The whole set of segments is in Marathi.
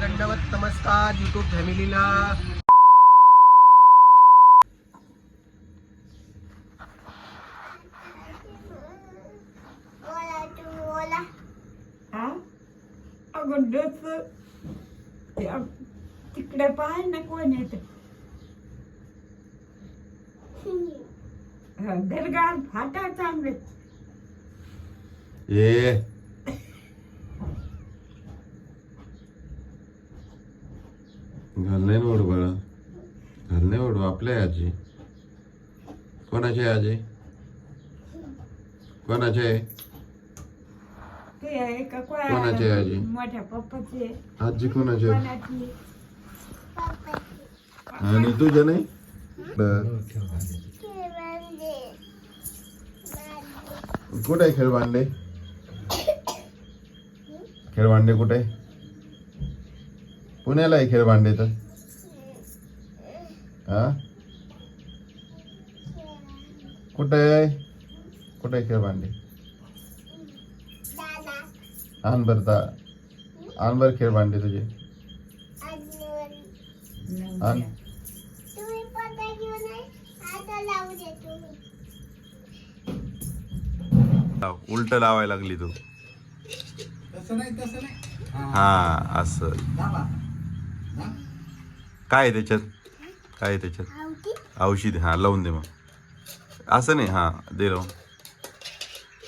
दंडवत नमस्कार युट्यूब फॅमिलीला तू हा अगं डोस तिकडे पाय ना कोण येत? दरगार फाटा चांगले. ये घाल नाही ओढ बाळा. घाल नाही ओढ आपल्या आजी. कोणाची आहे आजी कोणाची कोणाची आजी? मोठ्या पप्पाचे. आजी कोणाची? आणि तुझ्या नाही? कुठे आहे खेळभांडे खेळभांडे कुठे? पुण्याला आहे खेळभांडे तर? हा? कुठे आहे? कुठे आहे खेळभांडे ता आण बर खेळभांडे तुझे. आण. दे उलट लावायला लागली तू. तसं नाही तसं नाही. हा असं. काय आहे त्याच्यात? काय आहे त्याच्यात? औषध. हा लावून दे मग. असं नाही हा दे लावून.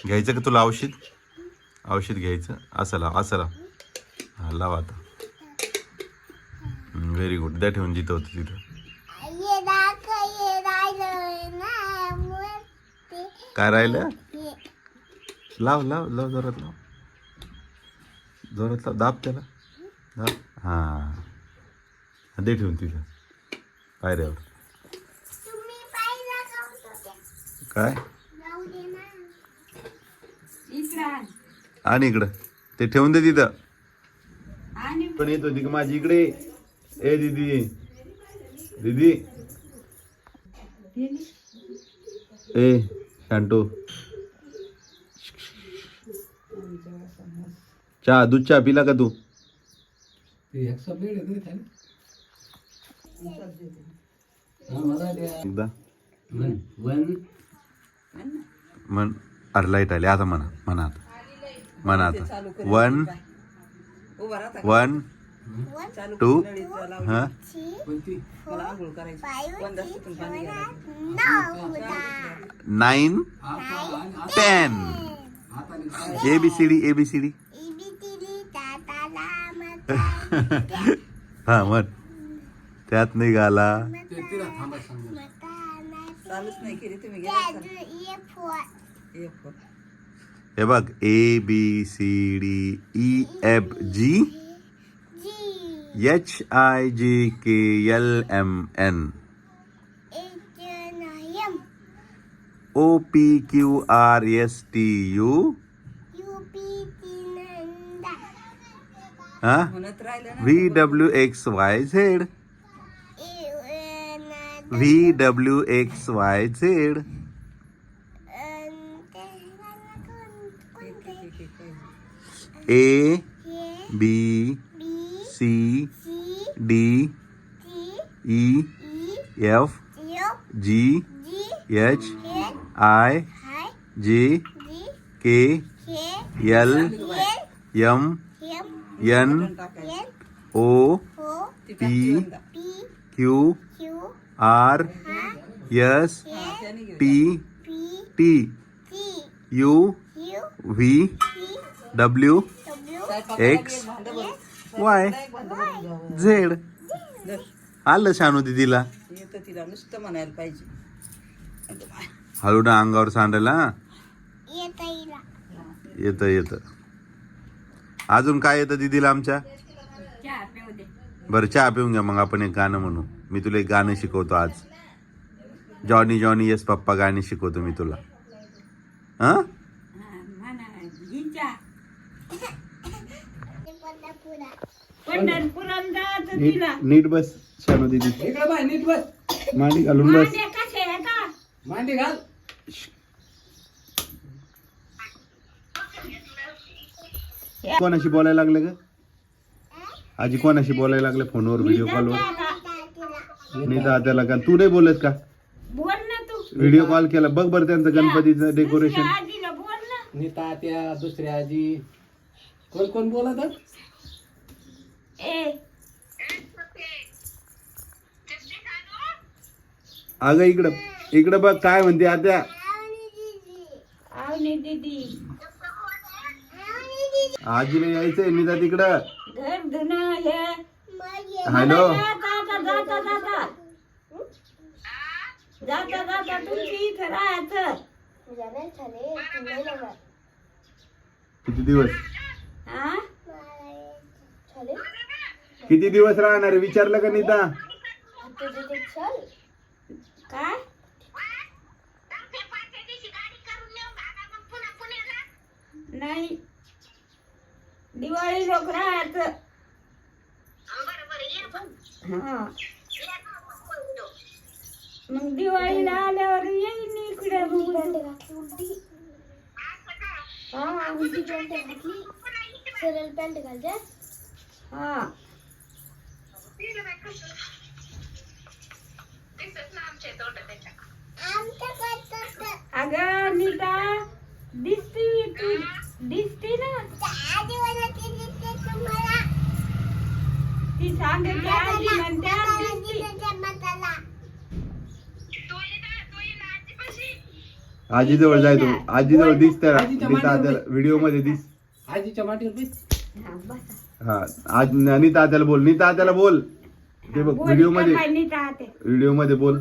घ्यायचं का तुला औषध? औषध घ्यायचं. असं लाव असं लाव. हा लाव आता. व्हेरी गुड द्या ठेवून जिथं होतं तिथं. काय राहिलं? लाव लाव लाव जोरात लाव. जोरात लाव. दाब त्याला. दाब. हां. दे ठेवून तिथं. पायऱ्यावर. काय? आण. इकडं. ते ठेवून दे तिथं. आणि पण येत होती का माझी इकडे. ए दीदी. दीदी. ए शांटू. चहा दूध चहा पिला का तू? एकदा. म्हण अरे लाइट आली. आता म्हणा. म्हणा आता. म्हणा आता. वन वन टू हा? Nine ten A B C D A B C D हा म्हण. त्यात निघाला. तुम्ही हे बघ A B C D E F G H I G K L M N O P Q R S T U हा V W X Y Z V W X Y Z A B C D E F G H I J K L M N O P Q R S T T U V W X Y Z. आलं शानू दिदीला. येतं तिला नुसतं म्हणायला पाहिजे हळू ना अंगावर सांडायला येतं येतं. अजून काय येतं दिदीला आमच्या? बरं चहा पिऊन घ्या मग आपण एक गाणं म्हणू. मी तुला एक गाणं शिकवतो आज. जॉनी जॉनी यस पप्पा गाणे शिकवतो मी तुला. हाँ? हा, नीट बस शानू दिदी. इकडे बाय नीट बस. मांडी घालून बस. मांडी घाल. कोणाशी बोलायला लागलं ग? आजी कोणाशी बोलायला लागले? फोनवर व्हिडिओ कॉलवर तर त्याला का तू नाही बोलत का? बोल ना तू. व्हिडिओ कॉल केला. बघ बरं त्यांचं गणपतीचं डेकोरेशन दुसऱ्या आजीला बोल ना. नीता त्या दुसऱ्या आजी. कोण कोण बोलत ए. अगं इकडं इकडं बघ काय म्हणते आता आवनी दीदी. आजीला यायचंय निदा तिकडं. घर धुणं हे हॅलो जाता जाता. जाता जाता. तुमची इथं राहायचं. किती दिवस? हा किती दिवस राहणार? आहे? विचारलं का नीता काय? नाही. दिवाळी लोक राहायचं. हा. मग दिवाळीला आल्यावर येईन इकडे हा उलटी पॅन्ट घातली. सरळ पॅन्ट घालते हा. अगं नीता दिसती तू. दिसती ना? ती सांगते आजी म्हणते आजीजवळ जाय तू. आजीजवळ दिसत आजीच्या मांडीवर व्हिडिओमध्ये दिस. आजीच्या माटीवर बस हा, बसा. हा आज नीता त्याला बोल. नीता त्याला बोल. ते बघ बोल, व्हिडिओमध्ये काय व्हिडिओमध्ये बोल.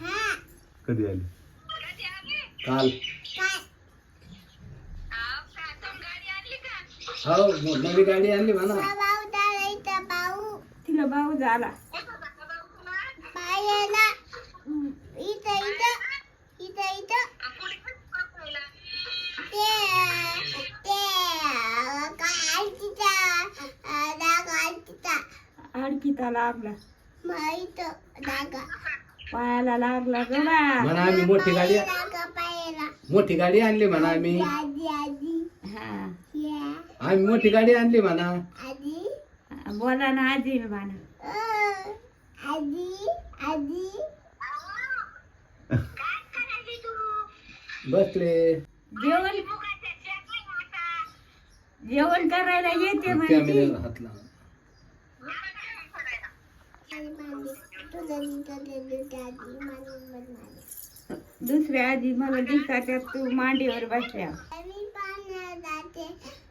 हा. कधी आली? काल. हो नवी गाडी आणली म्हणा. तिला भाऊ झाला. पायाला इथं इथं. इथं इथं. ते ते काय तिचा दागा तिचा अडकिता लागला. इथं दागा पायाला लागला ग बा. म्हणा आम्ही मोठी गाडी मोठी गाडी आणली म्हणा आम्ही. आम्ही मोठी गाडी आणली म्हणा. बोला ना आजी आधी बसले. जेवण जेवण करायला येते म्हणते कॅमेऱ्याला हात लावा दुसऱ्या आजी मला दिसाच्या तू मांडीवर बसल्या मी पाण्यात जाते लोण्याचा गोळा तुला काय असते ते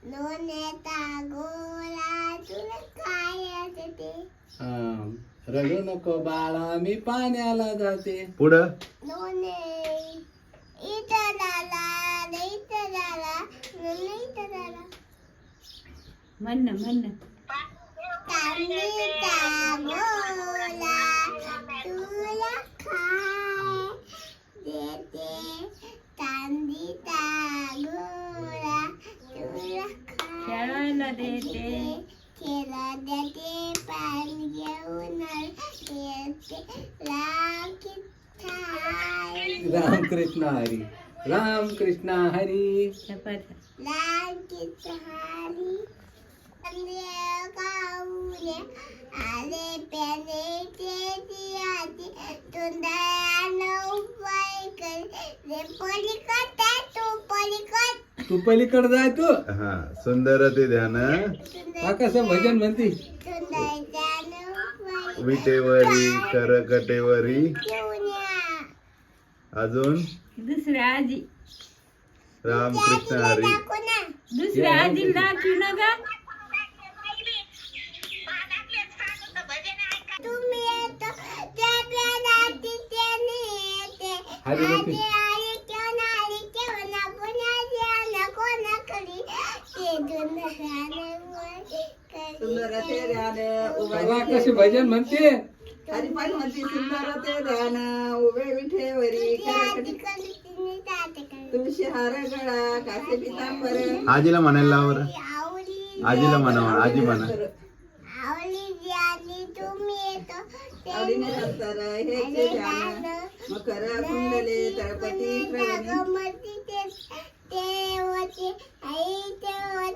हा, रडू नको बाळा मी पाण्याला जाते. पुढं? इथं झाला म्हण म्हण तांदीचा गोळा तुला काय देते तांदीचा गोळा तुला काय खेळायला देते. खेळा देते. पाणी घेऊन येते राखी थाय रामकृष्ण हरी. रामकृष्ण हरी चपात्या राखी थाली गाऊने आले पेने ते आधी तुंदळ्यानं उपाय कर रे पलीकड तू पलीकड. तू पलीकडे जाय तू. हा सुंदर ते ध्यान. हा कसं भजन म्हणती. विटेवरी करकटेवरी. अजून? दुसऱ्या आजी. रामकृष्ण हरी. दुसऱ्या आजी दाखी ना ग येते. हरी बोलते. आधी आली केव्हा आली केव्हा पुन्हा द्या कोणाकडे ते सुंदर ते ध्यान उभा तेव्हा कशी भजन म्हणते? हरी पण म्हणते सुंदर ते ध्यान उभे विठेवरी तुळशी हार गळा कासे पितांबर. आजीला म्हणायला लाव बरं. आवडी आजीला म्हणा आजी म्हणा आवडीने हे ध्यान मकर कुंडले तळपती आई गळा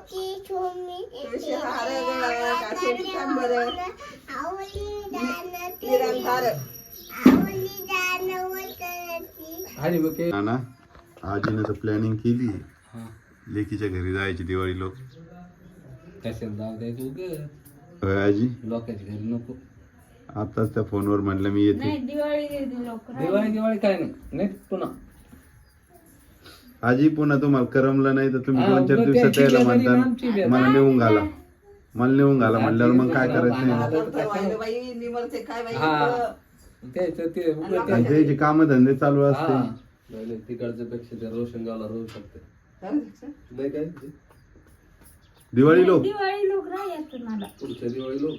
कासे पितांबर आवली दान निरंकार आवली दान वतरती आणि आजीनं तर प्लॅनिंग केली. हा. लेकीच्या घरी जायची दिवाळी लोक. कशाला जाऊ द्यायचं उगं होय आजी? लोकांच्या घरी नको. आताच त्या फोनवर म्हणलं मी येते. नाही दिवाळी दिवाळी दिवाळी काय नाही. नाही पुन्हा. आजी पुन्हा तुम्हाला करमलं नाही तर तुम्ही दोन चार दिवसात यायला म्हणता. मला नेऊन घाला. मला नेऊन घाला म्हणल्यावर मग काय करायचं? नाही. त्याचं आणि काम धंदे चालू हा. असते. तिकडच्या पेक्षा ते रोशनगावला राहू शकते? नाही काय? दिवाळी लोक. दिवाळी लोक राहत मला. पुढच्या दिवाळी लोक.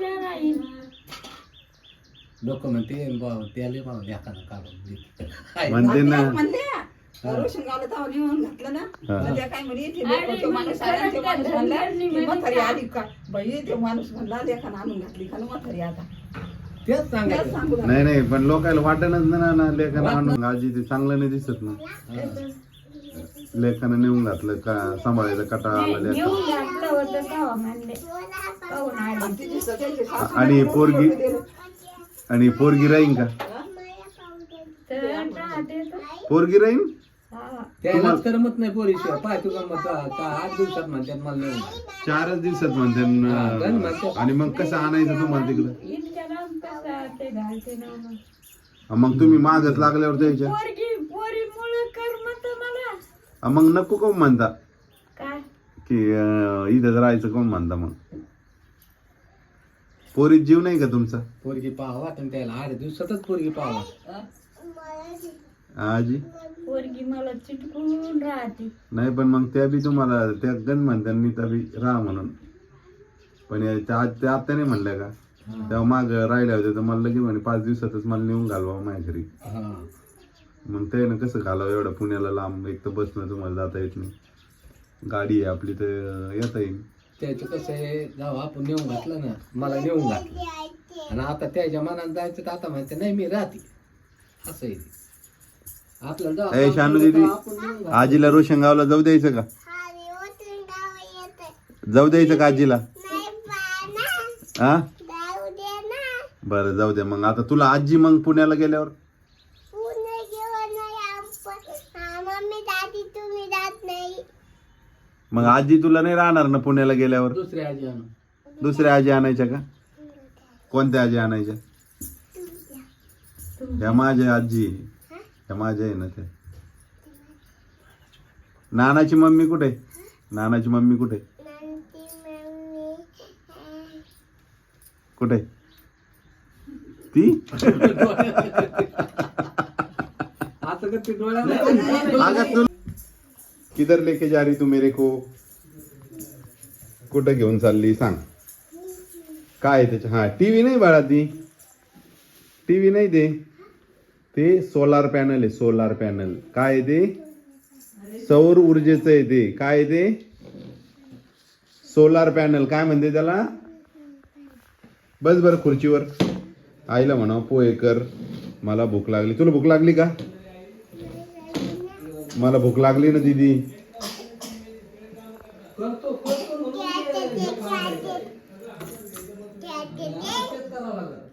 राहील. लोक म्हणते भाऊ त्याले भाऊ लेखानं काढून. म्हणते ना. म्हणल्या रोशनगावला तेव्हा लिहून घातलं ना. तर त्या काय म्हणे ते आणि लोकं, तो मग माणूस आला, ते परत माणूस त्या म्हणला, धनगरनी ती म्हणे म्हातारी का? आली का? बाई ते माणूस म्हणला लेखानं आणून घातली का? ना म्हातारी आता. तेच त्याच सांगायचं सांगू लागला. नाही नाही पण लोकायला वाटणच ना ना लेखानं आणून. आजी ते चांगलं नाही दिसत ना. लेखानं नेऊन घातलं का? सांभाळायचं कटाळा आला लेखा घेऊन घातलं होतं तेव्हा म्हणले. पाहून आले. आणि तिची सगळ्याची सासू आणि पोरगी आणि पोरगी राहीन का? तर राहते तर पोरगी राहीन? त्यालाच करमत नाही पोरीशिवाय पाय तुला मग का आठ दिवसात म्हणतात मला. चारच दिवसात हा, म्हणते गण न- म्हणते. आणि मग कसं आणायचं तुम्हाला तिकडं? इतक्या लांब कसं ते घालते ना मग. हा, मग तुम्ही मागत लागल्यावर द्यायच्या. पोरगी पोरी मुळे करमत मला. मग नको कोण म्हणता? काय? की अं, इथंच राहायचं कोण म्हणता मग? पोरीत जीव नाही का तुमचा? पोरगी पाहावा आणि त्याला आठ दिवसातच पोरगी पाहावा. आजी? पोरगी मला चिटकून राहते. नाही पण मग त्या बी तुम्हाला त्या गण म्हणत्या मी त्या बी राहा म्हणून. पण या- त्या त्या आत्या नाही म्हणल्या का? तेव्हा माग राहिल्या होत्या तर मला लगेच म्हणे पाच दिवसातच मला नेऊन घालवा माझ्या घरी. हा. मग त्यानं कसं घालावं एवढं? पुण्याला लांब एक तर बसनं तुम्हाला जाता येत नाही. गाडी आहे आपली तर येता येईल. त्याचं कसं आहे जाऊ आपण नेऊन घातलं ना मला नेऊन घातलं. आणि आता त्याच्या मनात जायचं तर आता म्हणते नाही मी राहते. असं आहे ते. ए शानू दीदी. आजीला रोशनगावला जाऊ द्यायचं का? जाऊ द्यायचं का आजीला? हा दे बरं जाऊ द्या मग. आता तुला आजी मग पुण्याला गेल्यावर? मग आजी तुला नाही राहणार ना पुण्याला गेल्यावर? दुसरी आजी आणू. दुसऱ्या आजी आणायच्या का? कोणत्या आजी आणायच्या? ह्या माझ्या आजी. ह्या माझ्या आहे ना त्या. नानाची मम्मी कुठे? नानाची मम्मी कुठे? कुठे? ती? ते तू किधर लेके जा रही तू मेरे को? कुठं घेऊन चालली सांग. काय आहे त्याच्या हा टीव्ही नाही बाळा ती. टीव्ही नाही ते ते सोलार पॅनल आहे सोलार पॅनल काय ते? सौर ऊर्जेचं आहे ते. काय ते? सोलार पॅनल काय म्हणते त्याला? बस बरं खुर्चीवर. आईला म्हणा पोहे कर. मला भूक लागली. तुला भूक लागली का? मला भूक लागली ना दीदी.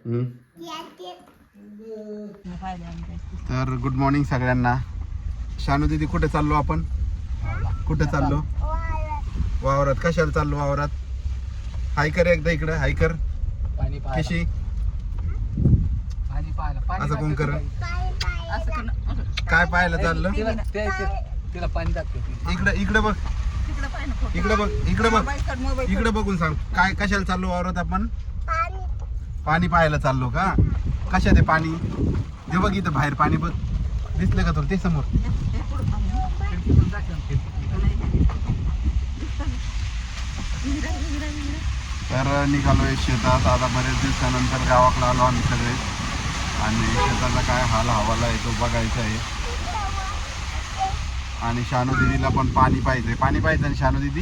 हम्म. तर गुड मॉर्निंग सगळ्यांना. शानू दीदी कुठे चाललो आपण? कुठे चाललो? वावरात. कशाला चाललो वावरात? हाय कर एकदा इकडं. हाय कर पाणी पाहायला. कशी? पाणी पाहायला. पाणी असं कोण कर काय पाहायला चाललं? इकडं इकडं बघ. इकडं बघ. इकडं बघ. इकडं बघून सांग. काय कशाला चाललो वावरात आपण? पाणी. पाणी पाहायला चाललो का? कशात आहे पाणी? हे बघ इथं बाहेर पाणी बघ. दिसलं का तुला? ते समोर. तर निघालोय शेतात. आता बरेच दिवसानंतर गावाकडे आलो आम्ही सगळे. आणि शेताचा काय हाल हवाला आहे तो बघायचा आहे. आणि शानू दिदीला पण पाणी पाहिजे. पाणी पाहिजे आणि शानू दिदी?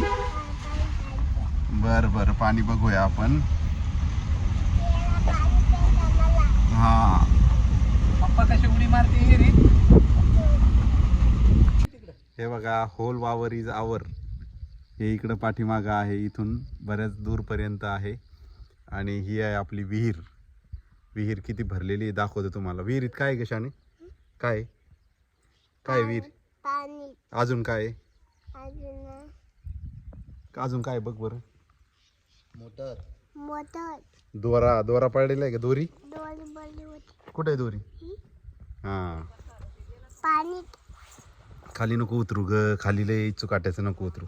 बरं बरं. पाणी बघूया आपण. हा. पप्पा कशी उडी मारते हे बघा होल वावर इज आवर हे इकडं पाठीमागं आहे इथून बऱ्याच दूरपर्यंत आहे. आणि ही आहे आपली विहीर. विहीर किती भरलेली आहे दाखवतो तुम्हाला. विहिरीत काय आहे कशाने काय? काय विहीर? पाणी. अजून काय आहे? अजून अजून काय बघ बरं. मोटर. मोटर. दोरा दोरा पडलेला आहे का? दोरी? कुठे आहे दोरी? हां. पाणी. खाली नको उतरू ग. खाली लय चुकाट्याचं नको उतरू.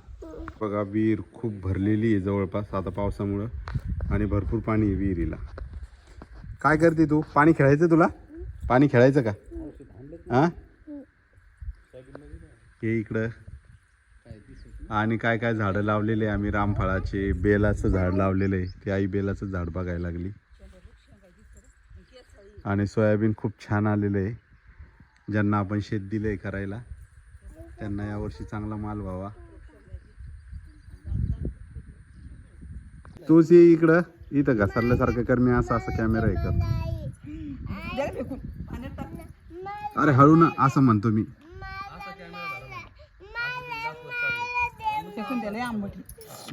बघा विहीर खूप भरलेली आहे जवळपास आता पावसामुळं. आणि भरपूर पाणी आहे विहिरीला. काय करते तू? पाणी खेळायचं तुला? पाणी खेळायचं का? हा हे इकडं. आणि काय काय झाडं लावलेले आहे आम्ही? रामफळाचे बेलाचं झाड लावलेलं आहे. ते आई बेलाचं झाड बघायला लागली. आणि सोयाबीन खूप छान आलेलं आहे. ज्यांना आपण शेत दिलं आहे करायला त्यांना यावर्षी चांगला माल व्हावा. तूच ये इकडं. इथं घसरल्यासारखं कर. मी असं असं कॅमेरा आहे कर अरे हळू ना असं म्हणतो मी.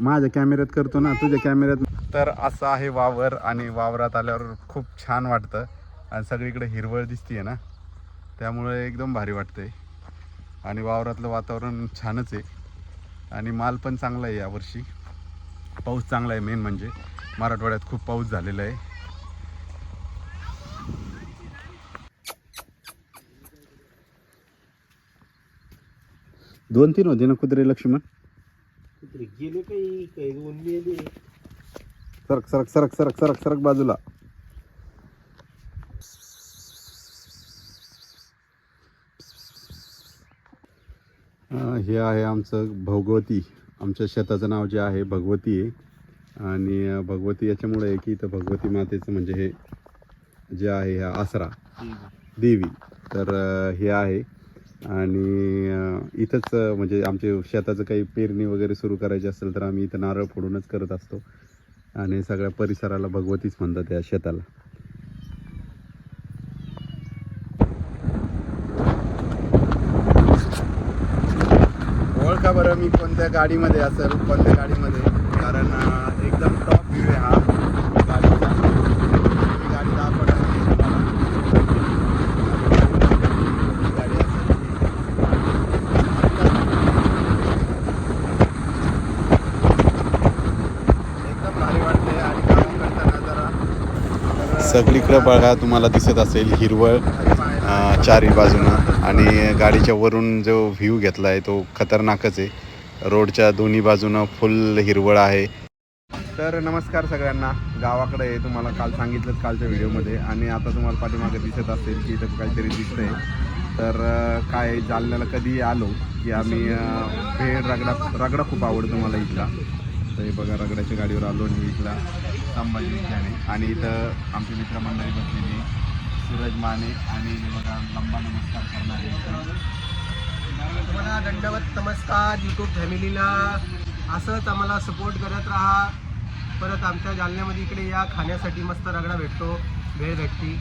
माझ्या कॅमेऱ्यात करतो ना तुझ्या कॅमेऱ्यात तर असं आहे वावर आणि वावरात आल्यावर खूप छान वाटतं. आणि सगळीकडे हिरवळ दिसतीये ना त्यामुळे एकदम भारी वाटतंय. आणि वावरातलं वातावरण छानच आहे. आणि माल पण चांगला आहे यावर्षी पाऊस चांगला आहे मेन म्हणजे. मराठवाड्यात खूप पाऊस झालेला आहे. दोन तीन होते ना कुत्रे लक्ष्मण? गेले काही काही दोन गेले. सरक सरक सरक सरक सरक सरक बाजूला. हे आहे आमचं भगवती. आमच्या शेताचं नाव जे आहे भगवती आहे. आणि भगवती याच्यामुळे आहे की इथं भगवती मातेचं म्हणजे हे जे आहे ह्या आसरा. देवी. तर हे आहे. आणि इथंच म्हणजे आमचे शेताचं काही पेरणी वगैरे सुरू करायची असेल तर आम्ही इथं नारळ फोडूनच करत असतो. आणि सगळ्या परिसराला भगवतीच म्हणतात या शेताला ओळखा बरं मी कोणत्या गाडीमध्ये असेल कोणत्या गाडीमध्ये. कारण एकदम टॉप व्ह्यू आहे हा. गाडीचा. गाडी दाखवणार एकदम भारी वाटते आणि काम करताना जरा. सगळीकडे बघा तुम्हाला दिसत असेल हिरवळ चारही बाजूनं. आणि गाडीच्या वरून जो व्ह्यू घेतला आहे तो खतरनाकच आहे. रोडच्या दोन्ही बाजूनं फुल हिरवळ आहे. तर नमस्कार सगळ्यांना. गावाकडे आहे तुम्हाला काल सांगितलं कालच्या व्हिडिओमध्ये आणि आता तुम्हाला पाठीमागे दिसत असेल की इथं काहीतरी दिसतंय. तर काय जालन्याला कधी आलो की आम्ही अं, भेळ रगडा रगडा खूप आवडतो मला इथला. तर हे बघा रगड्याच्या गाडीवर आलो आणि इथला संभाजी विद्याने आणि इथं आमची मित्रमंडळी बसलेली सूरज माने आणि बघा लंबा नमस्कार करणारे. तुम्हाला दंडवत नमस्कार यूट्यूब फॅमिलीला असंच आम्हाला सपोर्ट करत राहा. परत आमच्या जालन्यामध्ये इकडे या खाण्यासाठी मस्त रगडा भेटतो भेळ भेटती.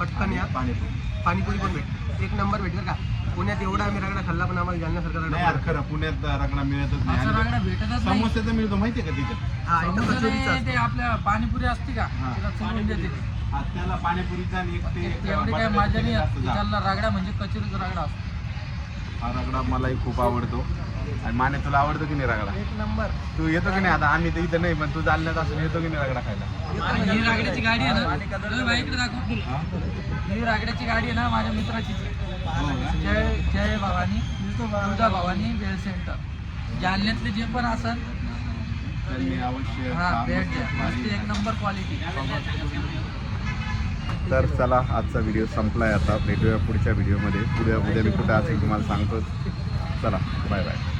पटकन या. पाणीपुरी. पाणीपुरी पण भेटते. एक नंबर भेटेल का. पुण्यात एवढा आम्ही रगडा खाल्ला पण आम्हाला जालन्यासारखा रगडा नाही यार खरं पुण्यात रगडा मिळतच नाही. आणि समोसे तर मिळतो माहितीये का तिथे? हा एकदम कचोरीचा असतो. ते आपल्या पाणीपुरी असते का? हा. तिला चलवून देते हा, त्याला पाणीपुरीचा आणि एक ते तेवढी काय बटाट्याची मजा नाही जास्त. त्याला रगडा म्हणजे कचोरीचा रगडा असतो. हा रगडा मलाही खूप आवडतो. आणि माने तुला आवडतो की नाही रगडा? एक नंबर. तू येतो की नाही आता? आम्ही तर इथं नाही पण तू जालन्यात असून येतो की नाही रगडा खायला? ही रागड्याची गाडी आहे ना? अरे बाई इकडे दाखव. ही? रागड्याची गाडी आहे ना माझ्या मित्राची. जय जय भवानी तुळजा भवानी वेळ सेंटर. जालन्यातले जे पण असन त्यांनी अवश्य हा भेट द्या. मस्त एक नंबर क्वालिटी तर चला आजचा व्हिडिओ संपलाय आता. भेटूया पुढच्या व्हिडिओमध्ये उद्या उद्या मी कुठं असेल तुम्हाला सांगतो चला बाय बाय